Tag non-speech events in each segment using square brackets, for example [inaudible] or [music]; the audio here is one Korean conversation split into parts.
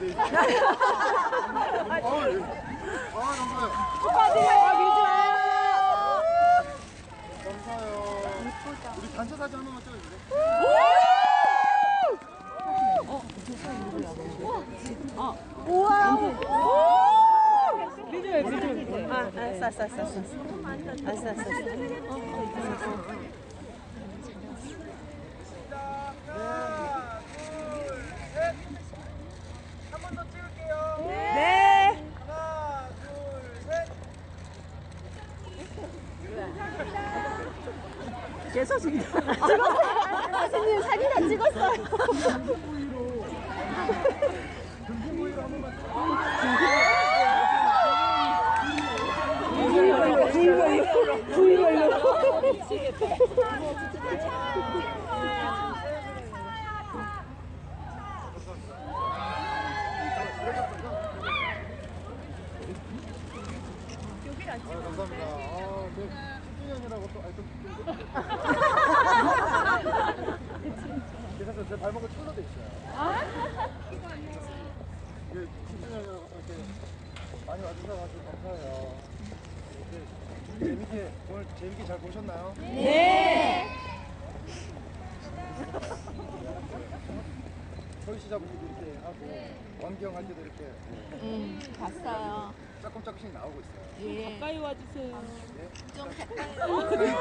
돼. 이제. 아, 예. 아, 감사해요. 감사해요. 우리 단체 사진 한 번만 찍어주세요. 아, 알았어, 알았어, 알았어. 알았어, 알았어. 알았어. 한 번 더 찍을게요. 네. 하나, 둘, 셋. 계속입니다. 찍었어요. 교수님 사진 다 찍었어요. 아, 감사합니다. 아, 네. 집중형이라고 또, 아니, 좀. 그래서 제 발목을 철로 돼 있어요. 그 집중형이라고 또 이렇게 많이 와주셔가지고 감사해요. 네. 재밌게, 오늘 재밌게 잘 보셨나요? 네! 서희 시 잡을 때도 이렇게 하고, 원경 할 때도 이렇게 음, 봤어요. 조금 조금씩 나오고 있어요. 예. 가까이 와주세요. 좀 가까이.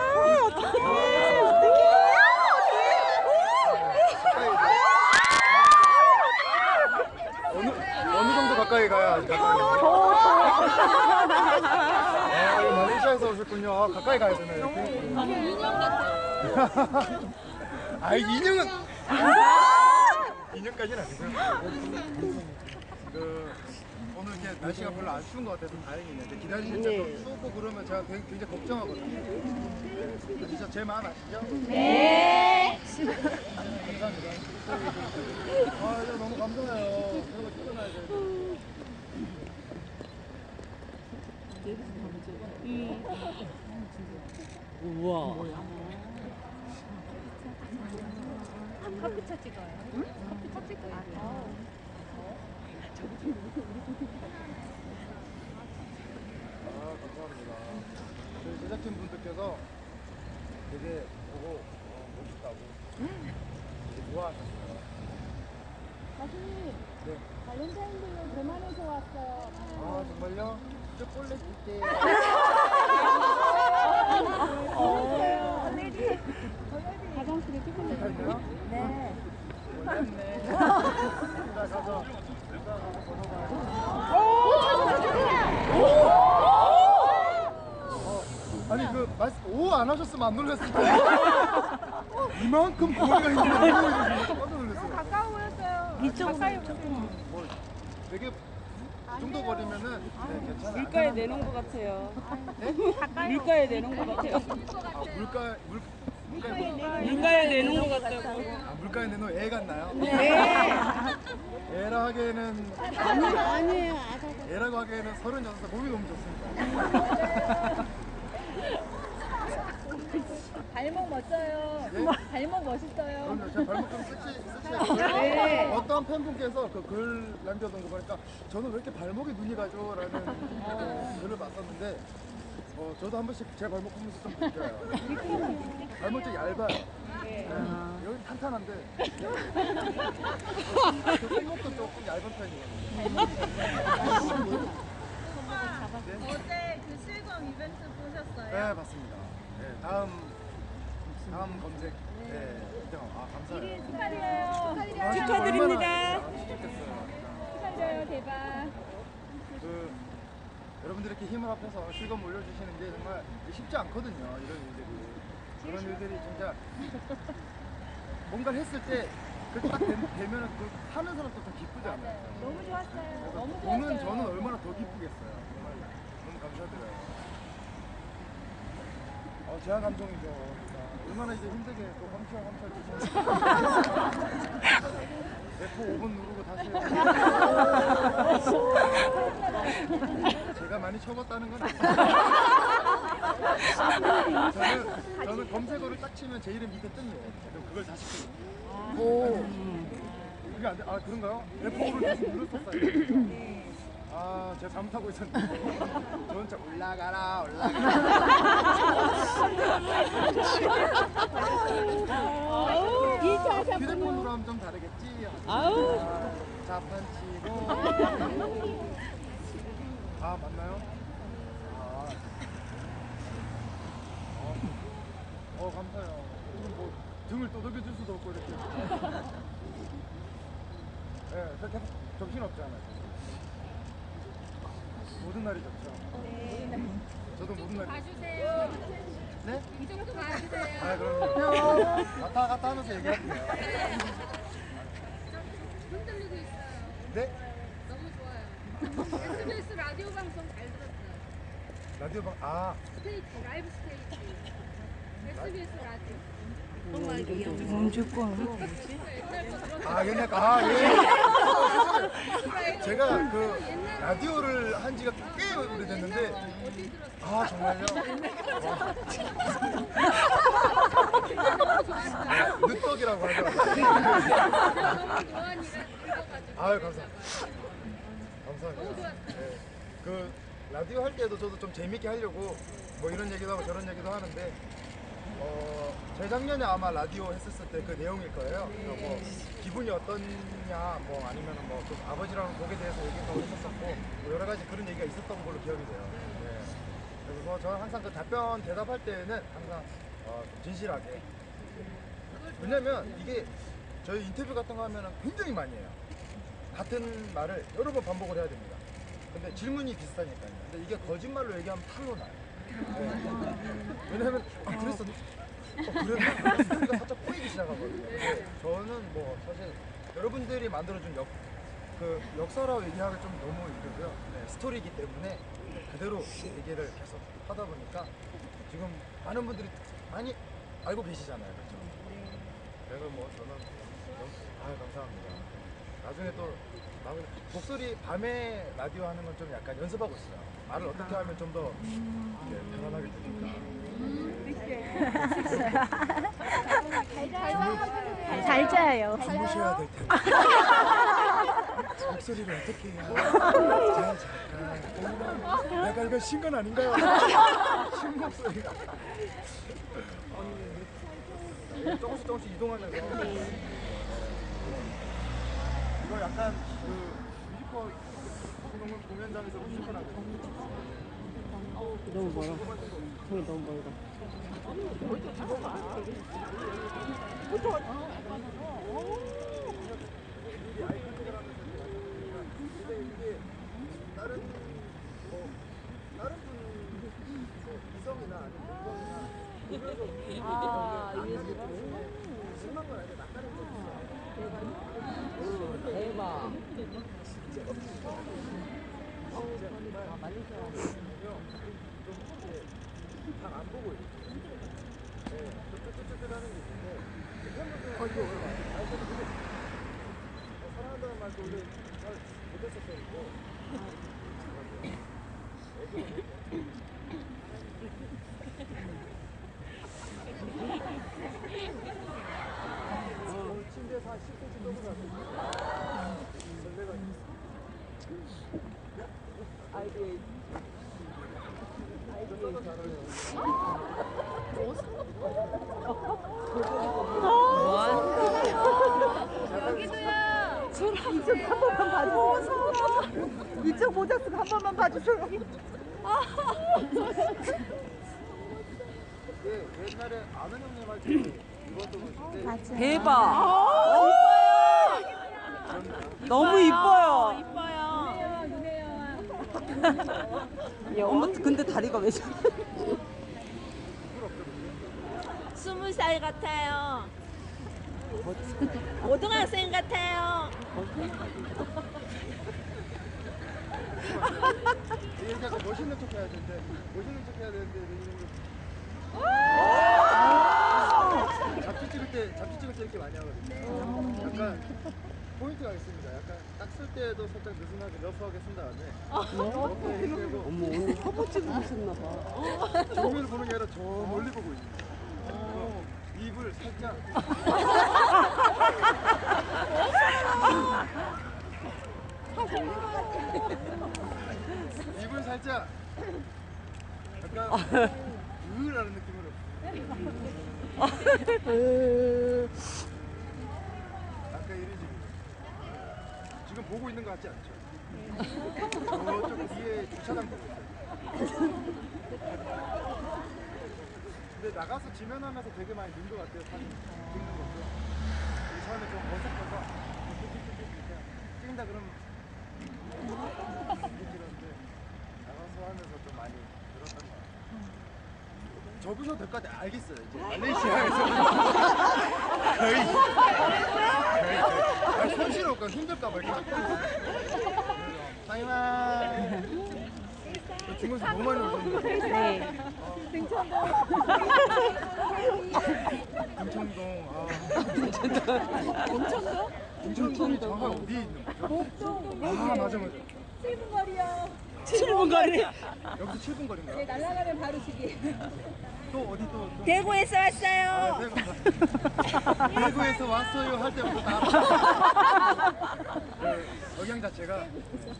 어느 어느 정도 가까이 가야 가까이 아, 이거 말레이시아에서 오셨군요. 아, 가까이 가야 되나요? 이렇게? 인형 같아요. 아, 인형은 인형까지는 아니고요. 그 오늘 이렇게 날씨가 별로 안 추운 것 같아서 다행이네요. 근데 기다리실 때또 춥고 그러면 제가 되게 굉장히 걱정하거든요. 진짜 제 마음 아시죠? 네. 감사합니다. 아, 이거 너무 감사해요. 그리고 출근해야 돼. 우와. 커피차 찍어요. 응? 커피차 찍어요. 아, 감사합니다. 저희 제작진 분들께서 되게 보고 어, 멋있다고 되게 좋아하셨어요. 가수님, 네. 발렌타인데이 대만에서 왔어요. 아, 정말요? 초콜릿 줄게요. [laughs] 가장실에 초콜릿. 있나요? 네. 몰랐네. 자, 가서. 일단 가서 번호가. 어, 아니 그 말씀 오안 하셨으면 안 놀랐을 텐데 이만큼 거리가 있는데. 깜짝 놀랐어요. 가까워 보였어요. 이쪽으로. 뭐 되게 이 정도 거리면은 네, 괜찮아요. 물가에 내놓은 것 같아요. 네? 물가에 내놓은 것 같아요. 아, 물가 물 물가에 내놓은 것 같다고. 아, 물가에 내놓은 애 같나요? 네. 애라 하기에는 아니, 아니에요. 애라고 하기에는 서른여섯 살 몸이 너무 좋습니다. [laughs] 발목 멋져요. 네? 발목 멋있어요. 그럼요. 제가 발목 좀 섹시, 섹시해요. 어떤 팬분께서 그 글 남겨둔 거 보니까 저는 왜 이렇게 발목에 눈이 가죠? 라는 어, 글을 봤었는데 어, 저도 한 번씩 제 발목 보면서 좀 느껴요. 발목 좀 얇아요. 네. 여기 탄탄한데 그 손목도 조금 얇은 편이거든요. 어제 그 실검 이벤트 보셨어요? 네, 맞습니다. 네, 다음 다음 검색 네. 아, 감사해요. 축하드려요. 아, 축하드립니다. 얼마나- 아, 좋겠어요. 축하드려요. 대박. 그 여러분들이 이렇게 힘을 합해서 실검 올려주시는 게 정말 쉽지 않거든요. 이런 일들이 그런 일들이 진짜 뭔가를 했을 때 그딱 되면 그 하는 사람도 더 기쁘지 않아요. 너무 좋았어요. 너무 보는 좋았어요. 저는 얼마나 더 기쁘겠어요. 정말 너무 감사드려요. 어, 제가 감동이죠. 얼마나 이제 힘들게 또 험철 험철 F5번 누르고 다시 [laughs] 제가 많이 쳐봤다는 건 아니에요. 저는, 저는 검색어를 딱 치면 제 이름 밑에 뜹니다. 그럼 그걸 다시 켜요. 오. 그게 안 돼? 아 그런가요? F5를 다시 눌렀었어요. 아 제가 잘못하고 있었는데. 저는 자 올라가라 올라가라. 휴대폰으로 하면 좀 다르겠지. 아우. 자판 치고. 아 맞나요? 아. 어, 어 감사해요. 뭐 등을 또덕여 줄 수도 없고 이렇게. 예, 저 계속 정신 없잖아요. 모든 날이 좋죠. 저도 모든 날이. 봐주세요. 네? 이 정도 봐주세요. 아 그럼요. 갔다 갔다 하면서 얘기할게요. 흔들리고 있어요. 네? SBS 라디오 방송 잘 들었어요. 라디오 방 아. 스테이지, 라이브 스테이지. SBS 라디오. 아 옛날 거. 아 예. 제가 그 라디오를 한 지가 꽤 오래됐는데 어디 들었어요? 아 정말요? 와. 늦덕이라고 하더라고요. 너무 좋아하니까. 아유 감사합니다. 감사합니다. 네. 그 라디오 할 때도 저도 좀 재밌게 하려고 뭐 이런 얘기도 하고 저런 얘기도 하는데 어 재작년에 아마 라디오 했었을 때 그 내용일 거예요. 그래서 뭐 기분이 어떠냐 뭐 아니면은 뭐그 아버지랑 곡에 대해서 얘기도 했었었고 뭐 여러 가지 그런 얘기가 있었던 걸로 기억이 돼요. 네. 그래서 뭐 저는 항상 그 답변 대답할 때는 항상 어, 좀 진실하게 왜냐면 이게 저희 인터뷰 같은 거 하면은 굉장히 많이 해요. 같은 말을 여러 번 반복을 해야 됩니다. 근데 질문이 비슷하니까요. 근데 이게 거짓말로 얘기하면 탈로 나요. 네. 왜냐면 아 그랬어. 어, 그랬나? 스토리가 살짝 꼬이기 시작하거든요. 근데 저는 뭐 사실 여러분들이 만들어준 역, 그 역사라고 얘기하기 좀 너무 이러고요. 네, 스토리이기 때문에 그대로 얘기를 계속 하다 보니까 지금 많은 분들이 많이 알고 계시잖아요. 그렇죠? 그래서 뭐 저는 아유 감사합니다. 나중에 또 나중에 목소리 밤에 라디오 하는 건 좀 약간 연습하고 있어요. 말을 어떻게 하면 좀 더 편안하게 들릴까. 잘 자요. 주무셔야 될 텐데. 목소리를 어떻게 해야 잘 잘까? 내가 이거 신건 아닌가요? 신 목소리가. 아니, 조금씩 조금씩 이동하면서. 이거 약간 그 뮤지컬 공연 공연장에서 보실 거랑 너무 멀어. 저기 너무 멀다. 다른 뭐 다른 분 뭐, 이성이나 아니면 동성이나 아 심한 건 아닌데 낯가림 좀 있어. 대박. 네, 어. 오늘 침대에서 한 10cm 넘어갔어요. 설레가 아이디 잘 어울려요. 이쪽 한 번만 봐주세요. 이쪽 모자 쓰고 한 번만 봐주세요. 예, 옛날에 아는 형님 할때 입었던 것인데 대박. 너무 이뻐요. [laughs] 어머, 근데 다리가 왜 저래? 스무 살 같아요. 고등학생 같아요. 얘기하고 멋있는 척 해야 되는데 멋있는 척 해야 되는데 이런 잡지 찍을 때 잡지 찍을 때 이렇게 많이 하거든요. 약간 포인트가 있습니다. 약간 딱 쓸 때도 살짝 느슨하게 러프하게 쓴 다음에 러프하게 되고 어머, 오늘 화보 찍으셨나 봐. 정면을 보는 게 아니라 저 멀리 보고 있는 거예요. 입을 살짝 입을 살짝 약간 으라는 느낌으로 아까 이러지 지금 보고 있는 것 같지 않죠? 저쪽 뒤에 주차장 보고 있어요. 근데 나가서 지면하면서 되게 많이 는것 같아요 사진 찍는 것도. 이 처음에 좀 어색해서 찍는다 그러면 이렇게 나가서 하면서 좀 많이 늘었던 것 같아요. 접으셔도 될 것 같아요 알겠어요 이제. 말레이시아에서. [laughs] 거의. 거의 거의 아니, 손실없까 힘들까 봐 이렇게 사이만 중국에서 너무 많이 오셨는데 네. 금천동 아 금천동? 금천동이 정확히 어디에 있는 거죠? 아 맞아 맞아 7분 거리요. 7분 거리. 여기서 7분 거리인가요? 네, 날아가면 바로 집이. 또 어디 또, 또 대구에서 아, 왔어요. 대구. [laughs] 대구에서 왔어요 할 때부터 다 알아. 그 억양 자체가 그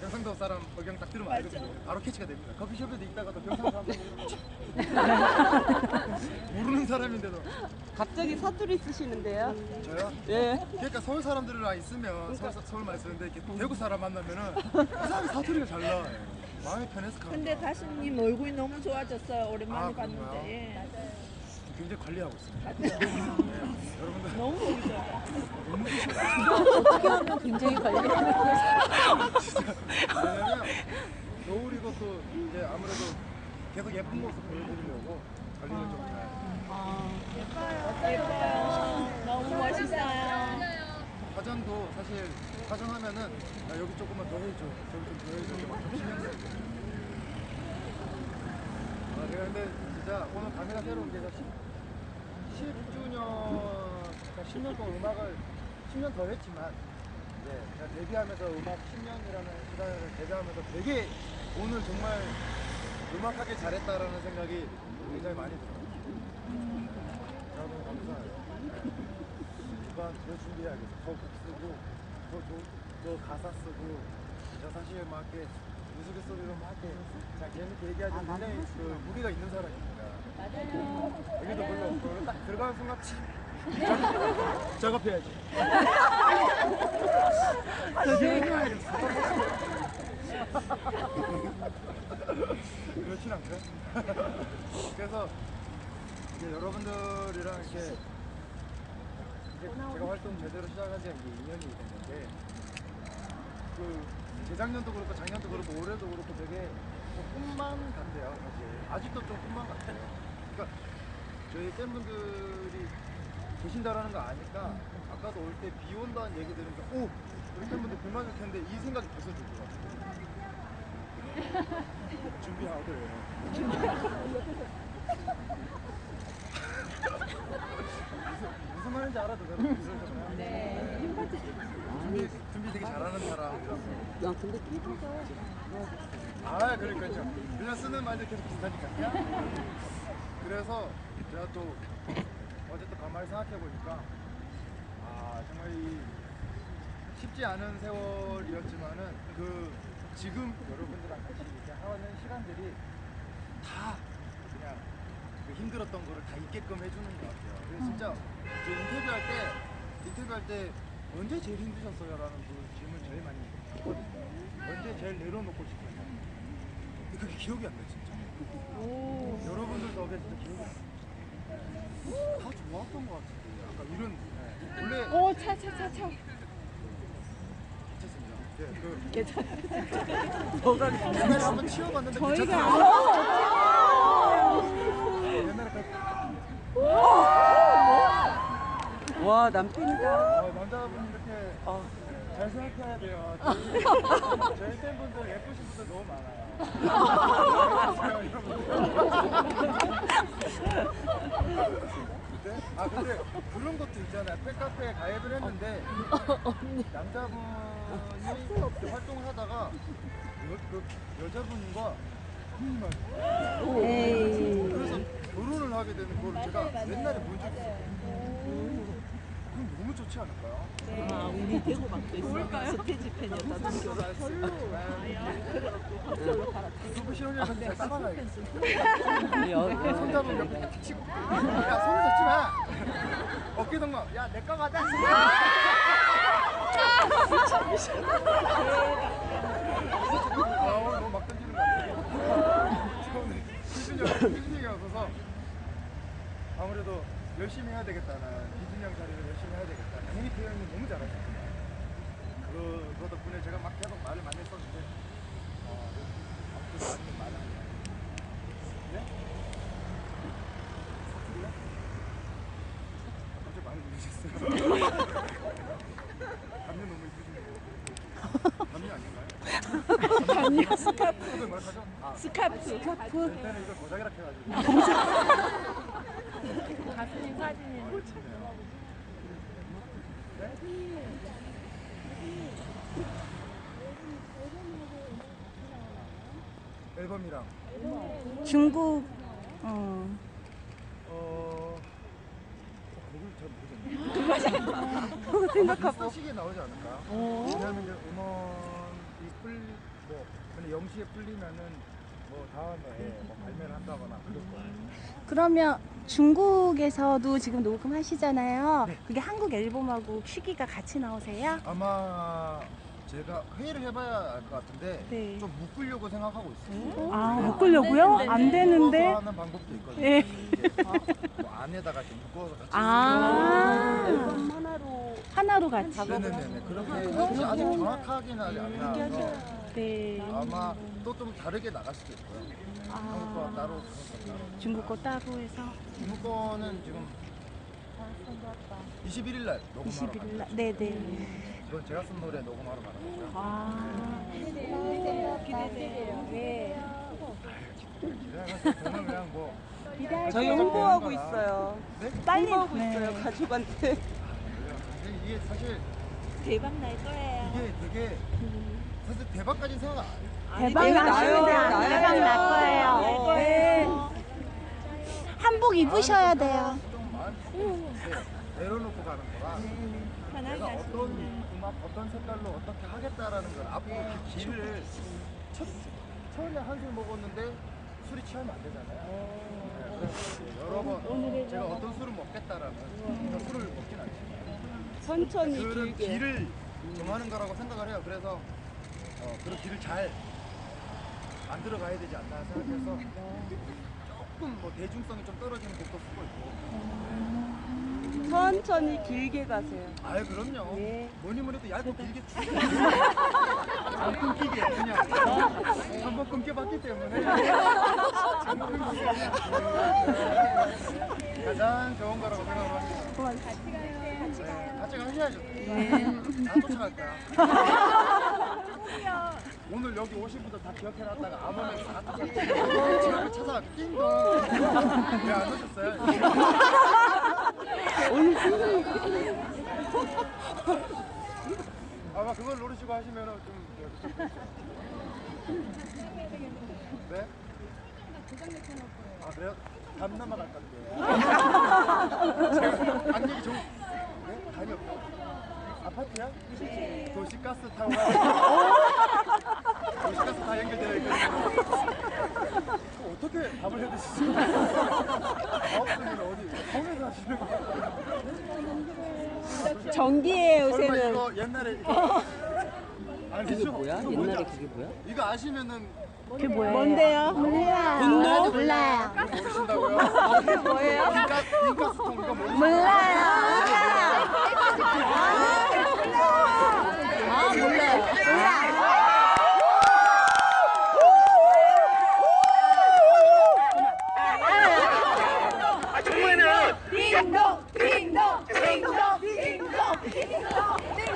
경상도 사람 억양 딱 들으면 알거든요. 바로 캐치가 됩니다. 커피숍에도 있다가도 경상도 사람 [laughs] [laughs] 모르는 사람인데도 갑자기 사투리 쓰시는데요? 저요? 예. 그러니까 서울 사람들이랑 있으면 서울, 서울만 있었는데 이렇게 대구 사람 만나면은 그 사람이 사투리가 잘 나. 마음이 편해서 가는 근데 거야. 가수님 얼굴이 너무 좋아졌어요. 오랜만에 아, 그런가요? 봤는데. 예. 굉장히 관리하고 있습니다. 네, 여러분들 너무 보기 좋아요. 어떻게 하면 굉장히 관리하는 왜냐면 겨울이고 또 이제 아무래도 계속 예쁜 모습 보여드리려고 관리를 좀 잘. 예뻐요. 너무 멋있어요. 화장도 사실 화장하면은 야, 여기 조금만 더 해줘, 저기 좀더 해줘, 좀 신경 써. 아, 내가 근데 진짜 오늘 감회가 새로운 게 10, 10주년, 그러니까 10년 동안 음악을 10년 더 했지만 이제 제가 데뷔하면서 음악 10년이라는 시간을 데뷔하면서 되게 오늘 정말 음악하길 잘했다라는 생각이 굉장히 많이 들어요. 여러분 감사해요. 이번 더 준비해야겠어. 더곡 쓰고, 더 가사 쓰고, 저 사실 막 이렇게 우스갯소리로 막 이렇게 자 재밌게 얘기하지 굉장히 그 무게가 있는 사람입니다. 맞아요. 여기도 물론 그딱 들어가는 순간 치- [laughs] 작업해야지. 해야겠어. 그렇진 않고요. [laughs] 그래서 이제 여러분들이랑 이렇게 이제 제가 활동 제대로 시작한 지가 이제 2년이 됐는데 그 재작년도 그렇고 작년도 그렇고 올해도 그렇고 되게 좀 꿈만 같아요 사실. 아직도 좀 꿈만 같아요. 그러니까 저희 팬분들이 계신다라는 거 아니까 아까도 올 때 비 온다는 얘기 들으니까 오! 우리 팬분들 비 맞을 텐데 이 생각이 벌써 들더라고요. 준비하고요. 무슨, 무슨 말인지 알아도? 네. 준비, 준비 되게 잘하는 사람이라서. 야, 근데 삐져서. 아, 그러니까요. 그냥 쓰는 말들 계속 비슷하니까요. 그래서 제가 또 어쨌든 가만히 생각해 보니까 아, 정말 이 쉽지 않은 세월이었지만은 그 지금 여러분들랑 같이 이렇게 하는 시간들이 다 그 힘들었던 거를 다 잊게끔 해주는 것 같아요. 그래서 진짜 저 인터뷰할 때 인터뷰할 때 언제 제일 힘드셨어요? 라는 그 질문 제일 많이 받거든요. 언제 제일 내려놓고. 근데 그게 기억이 안 나요, 진짜. 여러분들 덕에 진짜 기억이 안 나요. 다 좋았던 것 같은데. 약간 이런, 네. 원래. 오, 차, 차, 차, 차. 괜찮습니다. 네, 그 뭐가 [laughs] 옛날에 한번 치워봤는데 저희가 괜찮더라고요. 옛날에 그 와, 남편이다. 아, 남자분 이렇게 어. 잘 생각해야 돼요. 저희, [laughs] 저희 팬 분들 예쁘신 분들 너무 많아요. 네? [laughs] 아 근데 그런 것도 있잖아요. 팬카페에 가입을 했는데 남자분이 활동을 하다가 여, 그 여자분과 그래서 결혼을 하게 되는 걸 제가 옛날에 본 적이 있어요. 그럼 너무 좋지 않을까요? 아, 우리 대구 있어. 스테이지 팬이었다. 학교로. 유튜브 실험장에서 잘 따라가야겠어. 여, 손 잡으면 옆에 툭 치고. 야, 손을 잡지 마. 어깨 동무. 야, 내 거 가자. 아, 오늘 너무 막 던지는 거 희준이 형, 희준이 형이 없어서 아무래도 열심히 해야 되겠다는 희준이 형 자리를 열심히 해야 되겠다. 공이 표현이 너무 잘하셨구나. 그, 그 덕분에 제가 막 계속 말을 많이 했었는데 어, 아무튼 많이 말을 하네요. 네? 사투리요? 갑자기 많이 놀라셨어요. [laughs] 담요 너무 이쁘시네요. 담요 아닌가요? 담요 스카프. 아, 스카프. 스카프. 일단은 이걸 고작이라 해가지고. 가수님 사진이. 앨범이랑 중국 어. 어 곡을 잘 모르겠네. [laughs] 그거 생각하고 시기에 나오지 않을까? 왜냐면 이제 음원이 풀뭐 근데 영시에 풀리면은 뭐 다음에 뭐 발매를 한다거나 그럴 거예요. 그러면 중국에서도 지금 녹음하시잖아요. 그게 한국 앨범하고 시기가 같이 나오세요? 아마 제가 회의를 해봐야 알 것 같은데 네. 좀 묶으려고 생각하고 있어요. 아, 묶으려고요? 안 되는데. 묶어서 하는 방법도 있거든요. 예. 이게 뭐 안에다가 이렇게 묶어서 같이 아, 앨범 하나로 하나로 같이. 네네네 그렇게 혹시 아직 정확하게는 아직 안 나와서 네. 아마 또 좀 다르게 나갈 수도 있고요. 한국 거 따로 중국 거 따로. 중국 거 따로 해서 중국 거는 지금 21일 날 녹음하러 21일 가요. 날. 네, 네. 이건 제가 쓴 노래 녹음하러 가는 거고요. 아. 기대하면서 저는 그냥 뭐 저희 홍보하고 있어요. 네? 빨리 홍보하고 네. 있어요 가족한테. 근데 이게 사실 대박 날 거예요. 이게 되게 사실 대박까지 생각 안 해요. 대박 나요. 대박 날 거예요. 네. 한복 입으셔야 돼요. 좀 내려놓고 가는 거라 내가 어떤 음악 어떤 색깔로 어떻게 하겠다라는 걸 앞으로 그 길을 첫 처음에 한술 먹었는데 술이 취하면 안 되잖아요. 네, 그래서 이제 여러 번 제가 어떤 술을 먹겠다라는 그런 술을 먹진 않지만 천천히 길게. 길을 정하는 거라고 생각을 해요. 그래서 어, 그런 길을 잘 만들어 가야 되지 않나 생각해서 조금 뭐 대중성이 좀 떨어지는 곡도 쓰고 있고 천천히 길게 가세요. 아유 그럼요. 네. 뭐니 뭐니 해도 얇고 [laughs] 길게 쭉. 안 끊기게 그냥 한번 끊겨봤기 때문에 그냥 가장 좋은 거라고 생각합니다. 네, 같이 가셔야죠. 다 쫓아갈 거야. [laughs] 오늘 여기 오신 분들 다 기억해놨다가 안 오면 다 쫓아갈 거야. 집 앞에 찾아가 띵동. 왜안 오셨어요? 아마 그걸 노리시고 하시면은 좀 네? 아 그래요? 담 넘어갈 건데 제가 좀 네? 담이 없다고? 아 파트야? 도시가스 타고 [laughs] 도시가스 다 연결되어 있거든요 어떻게 밥을 해 드시죠? 어디 성에서 하시는 거예요? 전기에 요새는 이거 옛날에 이거 아니 이게 뭐야? 옛날에 아- 그게 뭐야? 이거 아시면은 그게 뭐예요? 뭔데요? 몰라요. 분노? 몰라요. 모르신다고요? 뭐예요? 빈가 빈가스통 이거 모르신다고요? 몰라요. 아 몰라요. 아, 정말은 딩동 딩동 딩동 딩동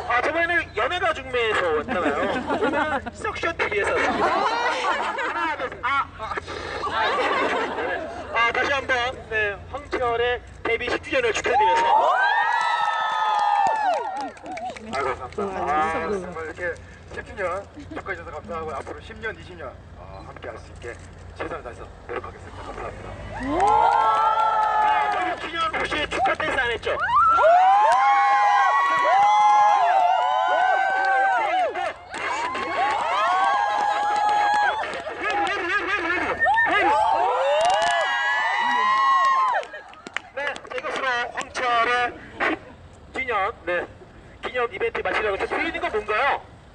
아 저번에는 연예가 중매에서 왔잖아요 오늘은 석션 TV에서 왔습니다 하나 둘아 아, 아, 아, 다시 한번 네, 황철의 데뷔 10주년을 축하드리면서 아이고 감사합니다 아, 정말 이렇게 10주년 축하해주셔서 감사하고 앞으로 10년 20년 어, 함께 할 수 있게 최선을 다해서 노력하겠습니다 감사합니다 아, 저기 기념 혹시 축하 댄스 안 했죠?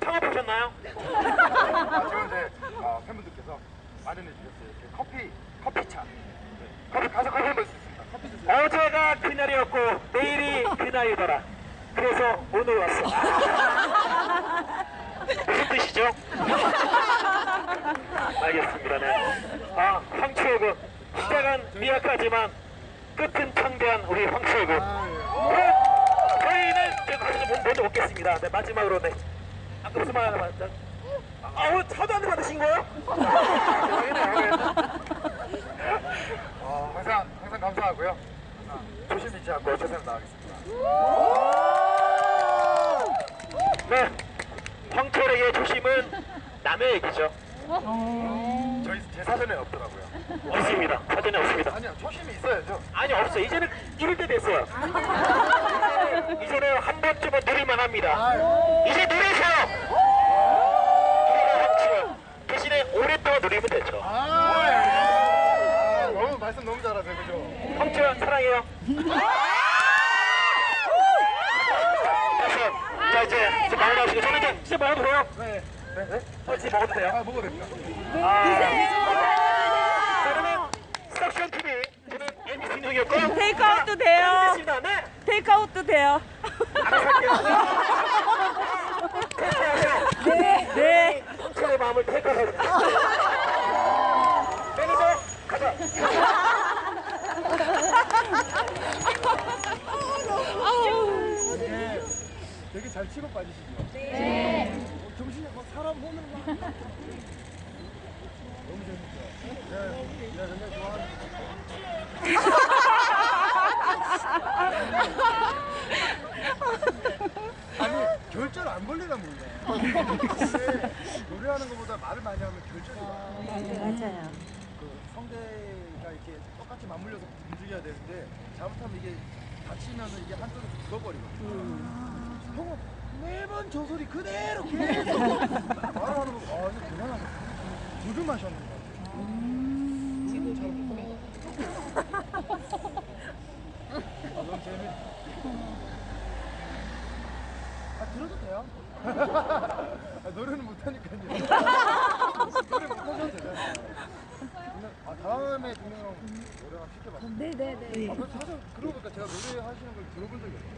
창업하셨나요? 아, 지금 이제 어, 팬분들께서 마련해 주셨어요. 이렇게 커피, 커피차. 네. 커피 가서 커피 먹을 수 있습니다. 커피 드세요. 어제가 그날이었고 내일이 그날이더라. 그래서 오늘 왔어. 무슨 뜻이죠? 알겠습니다. 네. 아, 황치호군. 시작은 미약하지만 끝은 창대한 우리 황치호군. 그럼 저희는 이제 뭐- 먼저 먹겠습니다. 네, 마지막으로 네. 아까 무슨 말 하나 맞다. 아우 차도 안 받으신 거예요? 어, 항상 항상 감사하고요. 조심 잊지 않고 최선을 다하겠습니다. 네, 황철에게 조심은 남의 얘기죠. 저희 제 사전에 없더라고요. 없습니다. 사전에 없습니다. 아니요, 조심이 있어야죠. 아니 없어. 이제는 이럴 때 됐어요. 이제는, 이제는 한 번쯤은 누릴만 합니다. 이제 누리세요. 대신에 오랫동안 누리면 되죠. 아, 너무 말씀 너무 잘하세요, 그죠? 황철 사랑해요. 됐어. 자 이제 이제 나오시고 저는 이제 먹어도 돼요? 네. 네? 네? 어, 지금 먹어도 돼요? 아, 먹어도 됩니다. 아, 그러면 석션 TV 저는 MBC 인형이었고 테이크아웃도 돼요. 네. 테이크아웃도 돼요. 알아서 할게요. 테이크하세요. 네. 네. 황철의 마음을 테이크하세요. 매니저 가자. 되게, 되게 잘 치고 빠지시죠? 네. 사람 보는 막. 너무 재밌죠? 네, 네, 굉장히 좋아하는. 아니, 결절 안 걸리나 몰라. 근데 노래하는 것보다 말을 많이 하면 결절이 와. 맞아요. 그 성대가 이렇게 똑같이 맞물려서 움직여야 되는데 잘못하면 이게 다치면 이게 한쪽으로 죽어버리거든요. 형은 매번 저 소리 그대로 계속 말을 하는 거, 아, 이거 대단하다. 두주 마셨는 거 같아요. 지금 잘 아, 너무 재밌. 아, 들어도 돼요? 아, 노래는 못하니까요. 노래 못하셔도 돼요. 근데, 아, 다음에 동영상 노래 한번 시켜봤어요. 네네네. 아, 그 사실 그러고 보니까 제가 노래 하시는 걸 들어본 적이 없어요.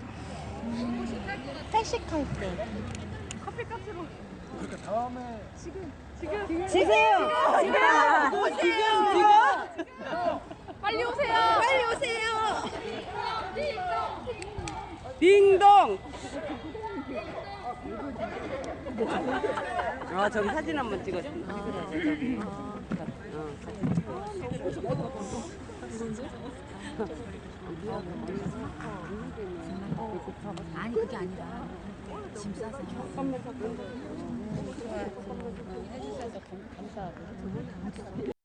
회식할 때. 그러니까 다음에 지금. 지금. 지금. 빨리 오세요. 빨리 오세요. 딩동. 아 저기 사진 한번 찍어줘. 아니 그게 아니라 짐 싸서 선물 샀던데. 해주셔서 감사하고